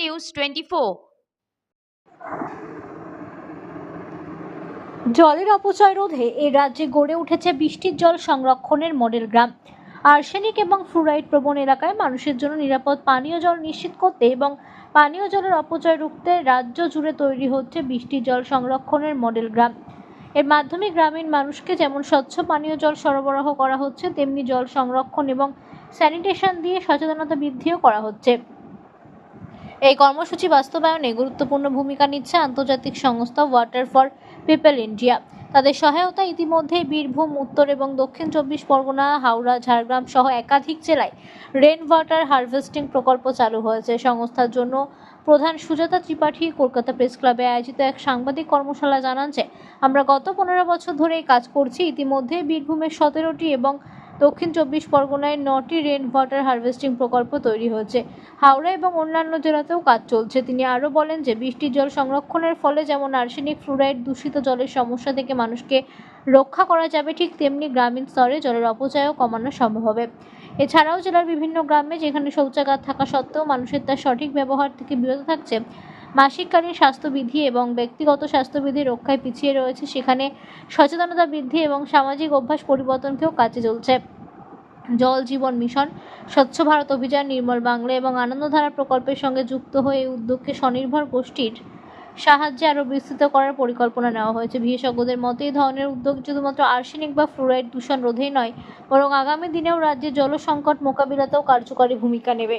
News twenty জলের অপচয় রোধে এ রাজ্যে গড়ে উঠেছে বৃষ্টির জল সংরক্ষণের মডেল গ্রাম। আর্সেনিক এবং ফ্লুরাইড প্রবণ এলাকায় মানুষের জন্য নিরাপদ পানীয় জল নিশ্চিত করতে এবং পানীয় জলের অপচয় রুখতে রাজ্য জুড়ে তৈরি হচ্ছে বৃষ্টির জল সংরক্ষণের মডেল গ্রাম। এর মাধ্যমে গ্রামীণ মানুষকে যেমন স্বচ্ছ পানীয় জল সরবরাহ করা হচ্ছে, তেমনি জল সংরক্ষণ এবং স্যানিটেশন দিয়ে সচেতনতা বৃদ্ধিও করা হচ্ছে। এই কর্মসূচি বাস্তবায়নে গুরুত্বপূর্ণ ভূমিকা নিচ্ছে আন্তর্জাতিক সংস্থা ওয়াটার ফর পিপল ইন্ডিয়া তাদের সহায়তা ইতিমধ্যেই বীরভূম, উত্তর এবং দক্ষিণ চব্বিশ পরগনা, হাওড়া, ঝাড়গ্রাম সহ একাধিক জেলায় রেন ওয়াটার হারভেস্টিং প্রকল্প চালু হয়েছে। সংস্থার জন্য প্রধান সুজাতা ত্রিপাঠী কলকাতা প্রেস ক্লাবে আয়োজিত এক সাংবাদিক কর্মশালা জানান যে, আমরা গত পনেরো বছর ধরে কাজ করছি। ইতিমধ্যে বীরভূমের সতেরোটি এবং দক্ষিণ চব্বিশ পরগনায় নটি রেন ওয়াটার হারভেস্টিং প্রকল্প তৈরি হয়েছে। হাওড়া এবং অন্যান্য জেলাতেও কাজ চলছে। তিনি আরও বলেন যে, বৃষ্টির জল সংরক্ষণের ফলে যেমন আর্সেনিক ফ্লুরাইড দূষিত জলের সমস্যা থেকে মানুষকে রক্ষা করা যাবে, ঠিক তেমনি গ্রামীণ স্তরে জলের অপচয়ও কমানো সম্ভব হবে। এছাড়াও জেলার বিভিন্ন গ্রামে যেখানে শৌচাগার থাকা সত্ত্বেও মানুষের তার সঠিক ব্যবহার থেকে বিরত থাকছে মাসিককালীন স্বাস্থ্যবিধি এবং ব্যক্তিগত স্বাস্থ্যবিধি রক্ষায় পিছিয়ে রয়েছে। সেখানে সচেতনতা বৃদ্ধি এবং সামাজিক অভ্যাস পরিবর্তনকেও কাজে চলছে। জল জীবন মিশন, স্বচ্ছ ভারত অভিযান, নির্মল বাংলা এবং আনন্দধারা প্রকল্পের সঙ্গে যুক্ত হয়ে এই উদ্যোগকে স্বনির্ভর গোষ্ঠীর সাহায্যে আরও বিস্তৃত করার পরিকল্পনা নেওয়া হয়েছে। বিশেষজ্ঞদের মতে, এই ধরনের উদ্যোগ শুধুমাত্র আর্সেনিক বা ফ্লোরাইড দূষণ রোধেই নয়, বরং আগামী দিনেও রাজ্যে জল সংকট মোকাবিলাতেও কার্যকরী ভূমিকা নেবে।